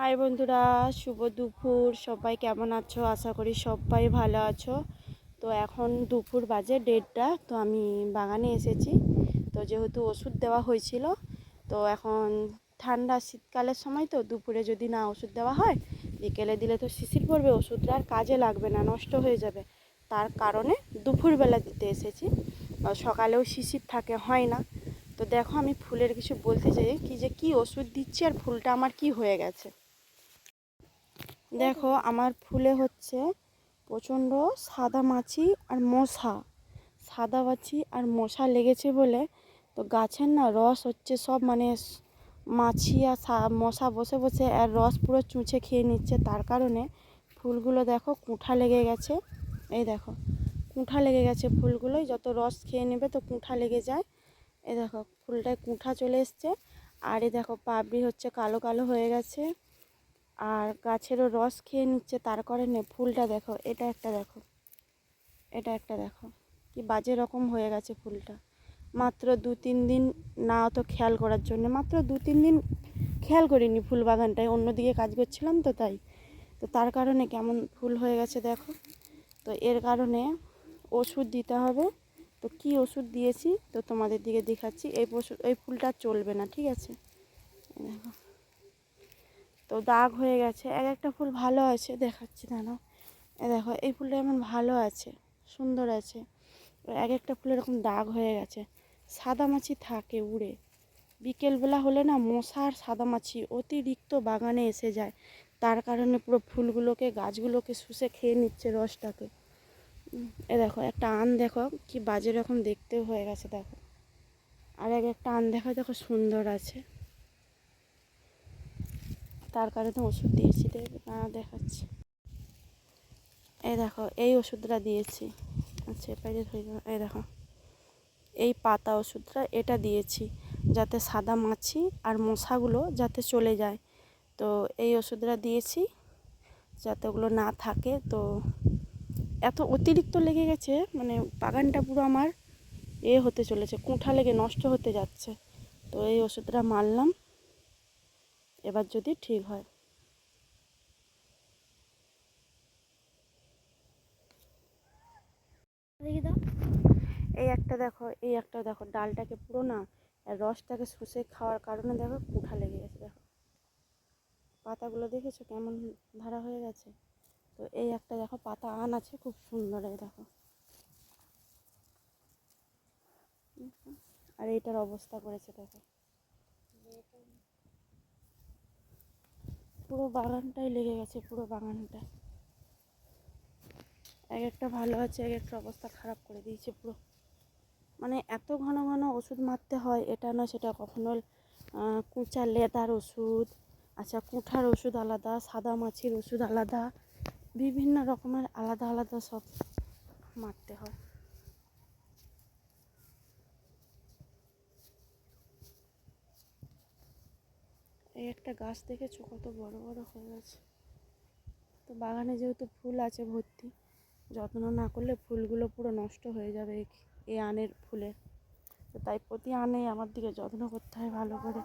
High বন্ধুরা, শুভ দুপুর। সবাই কেমন আছো? আশা করি সবাই ভালো আছো। তো এখন দুপুর বাজে দেড়টা, তো আমি বাগানে এসেছি। তো যেহেতু ওষুধ দেওয়া হয়েছিল, তো এখন ঠান্ডা শীতকালের সময় তো দুপুরে যদি না ওষুধ দেওয়া হয়, বিকেলে দিলে তো শিশির পড়বে, ওষুধটা আর কাজে লাগবে না, নষ্ট হয়ে যাবে। তার কারণে দুপুরবেলা দিতে এসেছি। সকালেও শিশির থাকে, হয় না। তো দেখো আমি ফুলের কিছু বলতে চাই, কি যে কি ওষুধ দিচ্ছি আর ফুলটা আমার কি হয়ে গেছে। দেখো, আমার ফুলে হচ্ছে প্রচণ্ড সাদা মাছি আর মশা। সাদা মাছি আর মশা লেগেছে বলে তো গাছের না রস হচ্ছে সব মানে মাছি আর মশা বসে বসে আর রস পুরো চুঁচে খেয়ে নিচ্ছে। তার কারণে ফুলগুলো দেখো কুঁঠা লেগে গেছে। এই দেখো, কুঁঠা লেগে গেছে ফুলগুলোই। যত রস খেয়ে নেবে তো কুঁঠা লেগে যায়। এই দেখো, ফুলটায় কুঁঠা চলে এসছে। আর এই দেখো, পাপড়ি হচ্ছে কালো কালো হয়ে গেছে। আর গাছেরও রস খেয়ে নিচ্ছে, তার কারণে ফুলটা দেখো, এটা একটা দেখো, এটা একটা দেখো, কি বাজে রকম হয়ে গেছে ফুলটা। মাত্র দু তিন দিন না অত খেয়াল করার জন্য, মাত্র দু তিন দিন খেয়াল করিনি ফুল বাগানটায় অন্যদিকে কাজ করছিলাম তো তাই। তো তার কারণে কেমন ফুল হয়ে গেছে দেখো। তো এর কারণে ওষুধ দিতে হবে। তো কি ওষুধ দিয়েছি, তো তোমাদের দিকে দেখাচ্ছি, এই ওষুধ এই ফুলটা চলবে না, ঠিক আছে? তো দাগ হয়ে গেছে। এক একটা ফুল ভালো আছে, দেখাচ্ছি দাঁড়াও। এ দেখো, এই ফুলটা এমন ভালো আছে, সুন্দর আছে। এক একটা ফুল এরকম দাগ হয়ে গেছে। সাদা মাছি থাকে উড়ে। বিকেলবেলা হলে না মশা আর সাদা মাছি অতিরিক্ত বাগানে এসে যায়। তার কারণে পুরো ফুলগুলোকে, গাছগুলোকে শুষে খেয়ে নিচ্ছে রসটাকে। এ দেখো, একটা আন দেখো, কি বাজে রকম দেখতেও হয়ে গেছে, দেখো। আর এক একটা আন দেখো দেখো সুন্দর আছে। তার কারণে ওষুধ দিয়েছি দেখাচ্ছি। এই দেখো, এই ওষুধটা দিয়েছি। আচ্ছা দাও। এই দেখো। এই পাতা ওষুধটা, এটা দিয়েছি যাতে সাদা মাছি আর মশাগুলো যাতে চলে যায়। তো এই ওষুধটা দিয়েছি যাতে ওগুলো না থাকে। তো এত অতিরিক্ত লেগে গেছে মানে বাগানটা পুরো আমার এ হতে চলেছে কুঁঠা লেগে নষ্ট হতে যাচ্ছে। তো এই ওষুধটা মারলাম। এবার যদি ঠিক হয়। এই একটা দেখো, এই একটা দেখো, ডালটাকে পুরো না রসটাকে শুষে খাওয়ার কারণে দেখো কুঠা লেগে গেছে, দেখো। পাতাগুলো দেখেছ কেমন ধারা হয়ে গেছে? তো এই একটা দেখো, পাতা আন আছে, খুব সুন্দর এই দেখো। আর এইটার অবস্থা করেছে, দেখো। পুরো বাগানটাই লেগে গেছে, পুরো বাগানটা। এক একটা ভালো আছে এক একটা অবস্থা খারাপ করে দিয়েছে পুরো। মানে এত ঘন ঘন ওষুধ মারতে হয়, এটা না সেটা কখনো কুঁচা লেদার ওষুধ আচ্ছা কুঠার ওষুধ আলাদা, সাদা মাছির ওষুধ আলাদা, বিভিন্ন রকমের আলাদা আলাদা সব মারতে হয়। একটা গাছ দেখেছ? কত বড় বড় হয়ে গেছে। তো বাগানে যেহেতু ফুল আছে ভর্তি, যত্ন না করলে ফুলগুলো পুরো নষ্ট হয়ে যাবে এই আনের ফুলের তো তাই প্রতি আনে আমার দিকে যত্ন করতে হয় ভালো করে।